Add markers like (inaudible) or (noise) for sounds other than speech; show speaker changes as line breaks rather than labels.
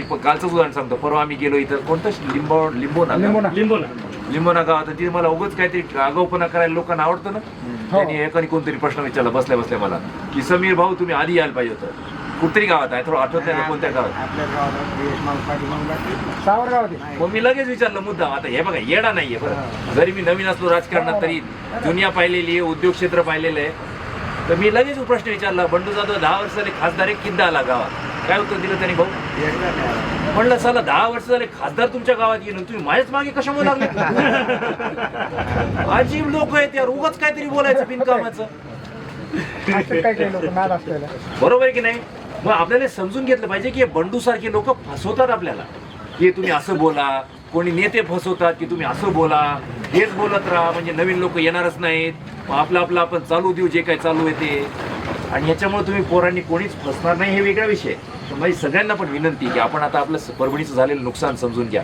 मी प- कालचंच उदाहरण सांगतो. परवा आम्ही गेलो इथं. कोणतं? लिंबो लिंबोना का?
लिंबोना.
लिंबू ना
लिंबोना गावात तिथे मला उगाच काहीतरी आगाऊपणा करायला लोकांना आवडतं ना? त्यांनी एकाने कोणतरी प्रश्न विचारला. बसल्या बसल्या मला. की समीर भाऊ तुम्ही आधी यायला पाहिजे होतं. कुठतरी गावात आहे. थोडं आठवत नाही ना कोणत्या गावात? मग मी लगेच विचारलं मुद्दा आता हे बघा येडा नाहीये बरं. जरी मी नवीन असलो राजकारणात तरी दुनिया पाहिलेली आहे उद्योग क्षेत्र पाहिलेलं आहे. तर मी लगेच प्रश्न विचारला बंडू जाधव दहा वर्ष झाले खासदार एक किंदा आला गावात? काय उत्तर दिलं त्यांनी भाऊ? म्हणलं चला दहा वर्ष झाले खासदार तुमच्या गावात येऊन तुम्ही माझ्याच मागे कशामुळे लागले? (laughs) अजीब लोक आहेत यार. उगाच काहीतरी बोलायचं बिनकामाचं. बरोबर आहे की नाही? मग आपल्याला समजून घेतलं पाहिजे की बंडू सारखे लोक फसवतात आपल्याला. की तुम्ही असं बोला कोणी नेते फसवतात की तुम्ही असं बोला हेच बोलत राहा म्हणजे नवीन लोक येणारच नाहीत. मग आपलं आपलं आपण चालू देऊ जे काही चालू आहे ते. आणि याच्यामुळे तुम्ही पोरांनी कोणीच फसणार नाही हे वेगळा विषय आहे. तर माझी सगळ्यांना पण विनंती की आपण आता आपलं परभणीचं झालेलं नुकसान समजून घ्या